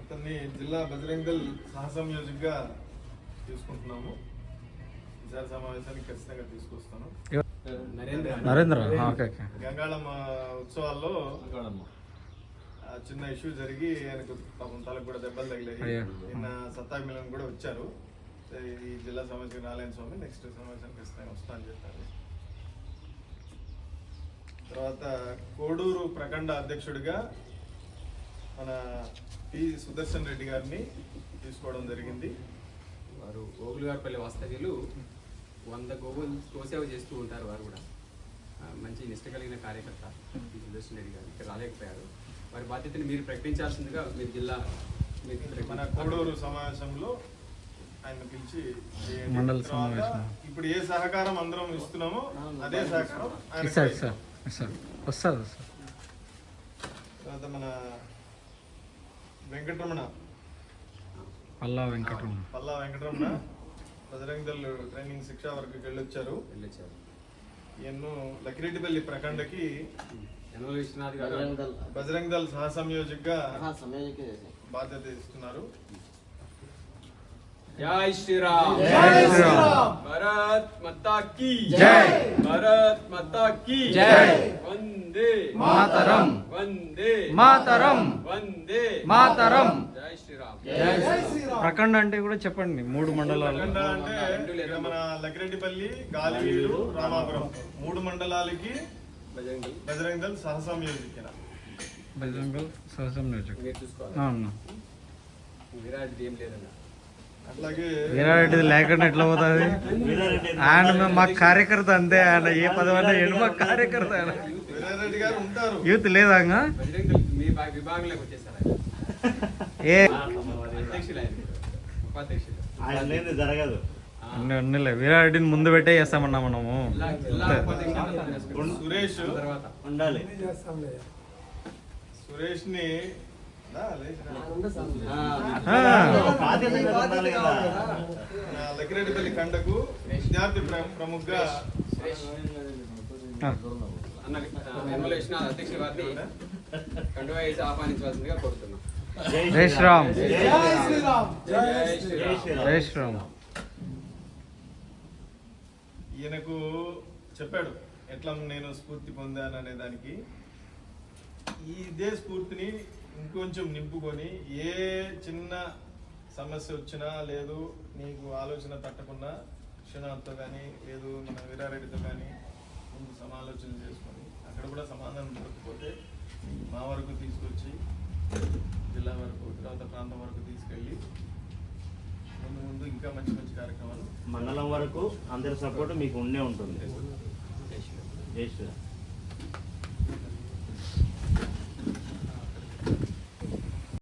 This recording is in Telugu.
అతన్ని జిల్లా బజరంగల్ సహసంయోజకుగా తీసుకుంటున్నాము. ఈసారి సమావేశానికి ఖచ్చితంగా తీసుకొస్తాను. నరేంద్ర. గంగాళమ్మ ఉత్సవాల్లో ఆ చిన్న ఇష్యూ జరిగి ఆయనకు పాపం తలకు కూడా దెబ్బలు తగిలాయి. నిన్న సత్తాగ్మిలం కూడా వచ్చారు. ఈ జిల్లా సమావేశం రాలేని స్వామి నెక్స్ట్ సమావేశానికి ఖచ్చితంగా వస్తా అని చెప్పారు. తర్వాత కోడూరు ప్రఖండ అధ్యక్షుడిగా మన పి సుదర్శన్ రెడ్డి గారిని తీసుకోవడం జరిగింది వారు ఓగులుగారిపల్లి వాస్తవ్యులు వంద గోవులు గోసేవ చేస్తూ ఉంటారు వారు కూడా మంచి నిష్ట కలిగిన కార్యకర్త ఈ సుదర్శన్ రెడ్డి గారు ఇక్కడ రాలేకపోయారు వారి బాధ్యతని మీరు ప్రకటించాల్సిందిగా మీరు జిల్లా. మన కోడూరు సమావేశంలో ఆయన పిలిచి. మండల సమావేశం. ఇప్పుడు ఏ సహకారం అందరం ఇస్తున్నామో అదే సహకారం. సార్ సార్ తర్వాత మన వెంకటరమణ. పల్లా వెంకటరమణ. పల్లా వెంకటరమణ. బజరంగ్ దళ్ ట్రైనింగ్ శిక్షా వరకు వెళ్ళొచ్చారు. వెళ్ళొచ్చారు. ఎన్నో లకిరెడ్డిపల్లి ప్రఖండకి యనమల విశ్వనాథ్ గారు. బజరంగ్ దళ్ సహసంయోజకుగా సమయానికి బాధ్యత ఇస్తున్నారు. జై శ్రీరామ్. జై శ్రీరామ్. భారత్ మాతా కీ. జై. భారత్ మాతా కీ. జై. వందే. మాతరం. వందే. మాతరం. వందే. మాతరం. జై శ్రీరామ్. ప్రఖండ అంటే కూడా చెప్పండి మూడు మండలాలు. ప్రఖండ అంటే మన లకిరెడ్డిపల్లి గాలివీడు రామాపురం. మూడు మండలాలకి బజరంగి. బజరంగ్ దళ్ సహసంయోజకున బజరంగల్ సహసం నియోజక మీరు చూసుకోవాలి. అవును. విరాట్ ఏం లేదన్న. అట్లాగే వీరారెడ్డిది లేకుండా ఎట్లా పోతుంది? ఆయన మా కార్యకర్త అంతే ఆయన ఏ పదవైనా ఏడు మా కార్యకర్త ఆయన. వీరారెడ్డి యూత్ లేదా. ఏ? జరగదు. అన్ని అన్నిలే. వీరారెడ్డిని ముందు పెట్టే చేస్తామన్నా మనము. సురేష్ తర్వాత. ఉండాలి. సురేష్ని ఉండాలి లకిరెడ్డిపల్లి కండకు విద్యార్థి ప్ర- ప్రముఖగా ఆ. అన్న యనమల విశ్వనాథ్ అధ్యక్షుల వారిని కండువా వేసి ఆహ్వానించవలసిందిగా కోరుతున్నాం జై శ్రీరామ్ జై శ్రీరామ్ ఈయనకు చెప్పాడు ఎట్లా నేను స్ఫూర్తి పొందాను అనే దానికి. ఈ ఇదే స్ఫూర్తిని ఇంకొంచెం నింపుకొని ఏ చిన్న సమస్య వచ్చినా లేదు నీకు ఆలోచన తట్టకుండా విశ్వనాథ్తో కానీ లేదు మన వీరారెడ్డితో కానీ ముందు సమాలోచన చేసుకొని అక్కడ కూడా సమాధానం దొరకకపోతే మా వరకు తీసుకొచ్చి జిల్లా వరకు తర్వాత ప్రాంతం వరకు తీసుకెళ్ళి ముందు ముందు ఇంకా మంచి మంచి కార్యక్రమాలు మండలం వరకు అందరి సపోర్ట్ మీకు ఉండే ఉంటుంది. జై శ్రీరామ్ జై శ్రీరామ్